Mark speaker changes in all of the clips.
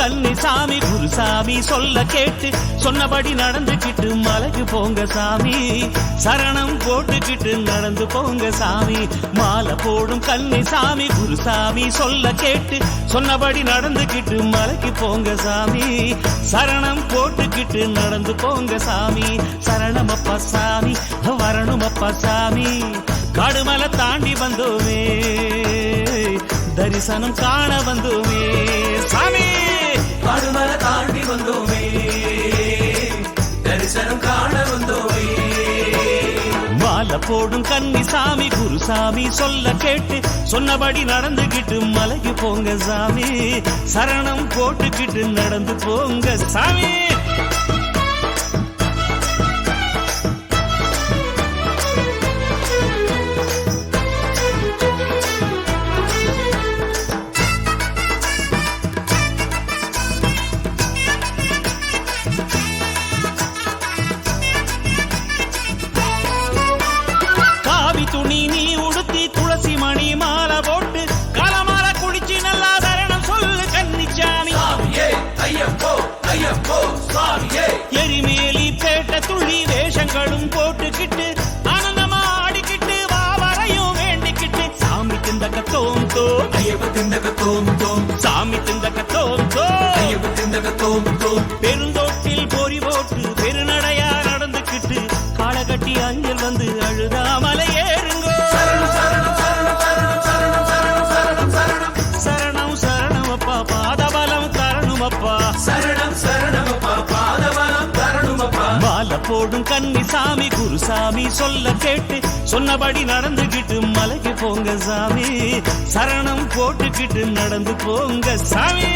Speaker 1: கன்னிசாமி குருசாமி சொல்ல கேட்டு சொன்னபடி நடந்துக்கிட்டு மலைக்கு போங்க சாமி. சரணம் போட்டுக்கிட்டு நடந்து போங்க சாமி. மாலை போடும் கன்னிசாமி குருசாமி சொல்ல கேட்டு சொன்னபடி நடந்துக்கிட்டு மலைக்கு போங்க சாமி. சரணம் போட்டுக்கிட்டு நடந்து போங்க சாமி. சரணமப்பா சாமி வரணுமப்பா சாமி. கடுமலை தாண்டி வந்தோமே தரிசனம் காண வந்தோமே சாமி. போடும் கன்னி சாமி குருசாமி சொல்ல கேட்டு சொன்னபடி நடந்துகிட்டு மலைக்கு போங்க சாமி. சரணம் போட்டுக்கிட்டு நடந்து போங்க சாமி. நாங்களும் போட்டுக்கிட்டு ஆனந்தமா ஆடிக்கிட்டு வாவரையும் வேண்டிக்கிட்டு சாமி திந்தக்க தோம் தோம்
Speaker 2: ஐயப்ப திந்தக்க தோம் தோம்
Speaker 1: சாமி திந்தக்க தோம் தோம்
Speaker 2: ஐயப்ப திந்தக்க தோம் தோம்
Speaker 1: பெருந்தோட்டில் பொறி போட்டு பெருநடையா நடந்துக்கிட்டு காலகட்டி அஞ்சல் வந்து அழுதாமலை ஏறுங்கோ.
Speaker 2: சரணம்
Speaker 1: சரணமப்பா பாதபலம் தரணுமப்பா
Speaker 2: சரணம் சரணமப்பா
Speaker 1: போடும் கன்னி சாமி குருசாமி சொல்ல கேட்டு சொன்னபடி நடந்துகிட்டு மலைக்கு போங்க சாமி. சரணம் போட்டுக்கிட்டு நடந்து போங்க சாமி.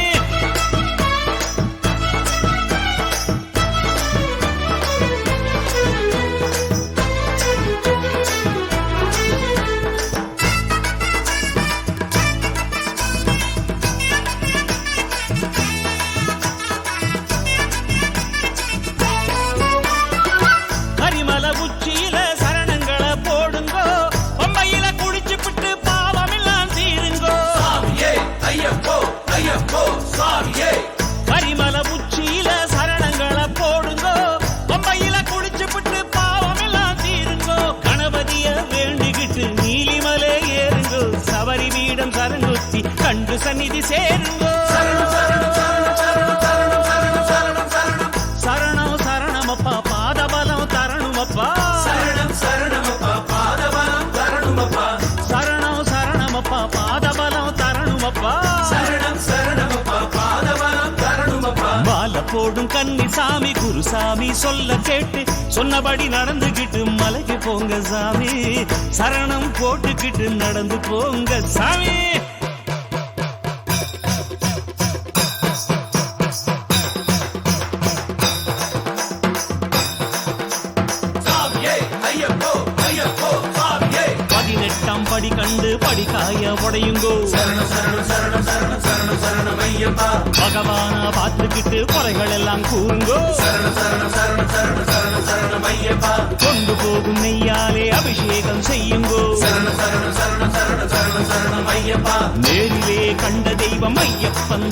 Speaker 1: தாமரை வீடம் சரணுத்தி கண்டு சந்நிதி சேருங்கோ.
Speaker 2: சரணம்
Speaker 1: சரணமப்பா பாதபலம் தரணுமப்பா
Speaker 2: சரணம் சரணமப்பா பாதபலம் தரணுமப்பா
Speaker 1: சரணம் சரணமப்பா பாதபலம் தரணுமப்பா போடும் கன்னி சாமி குருசாமி சொல்ல கேட்டு சொன்னபடி நடந்துகிட்டு மலைக்கு போங்க சாமி. சரணம் போட்டுக்கிட்டு நடந்து போங்க சாமி. பதினெட்டாம் படி கண்டு படிக்காய உடையுங்கோ.
Speaker 2: சரணம் சரணம் சரணம் சரணம் சரணம். ஐயப்பா.
Speaker 1: பகவான பார்த்துக்கிட்டு குறைகள் எல்லாம் கூறுங்கோ
Speaker 2: சரணம் சரணம் சரணம் சரணம் சரணம் சரணம் ஐயப்பா.
Speaker 1: கொண்டு போகும் நெய்யாலே அபிஷேகம் செய்யுங்கோ.
Speaker 2: சரணம் சரணம் சரணம் சரணம் சரணம் சரணம் ஐயப்பா.
Speaker 1: நேரிலே கண்ட தெய்வம் ஐயப்பன்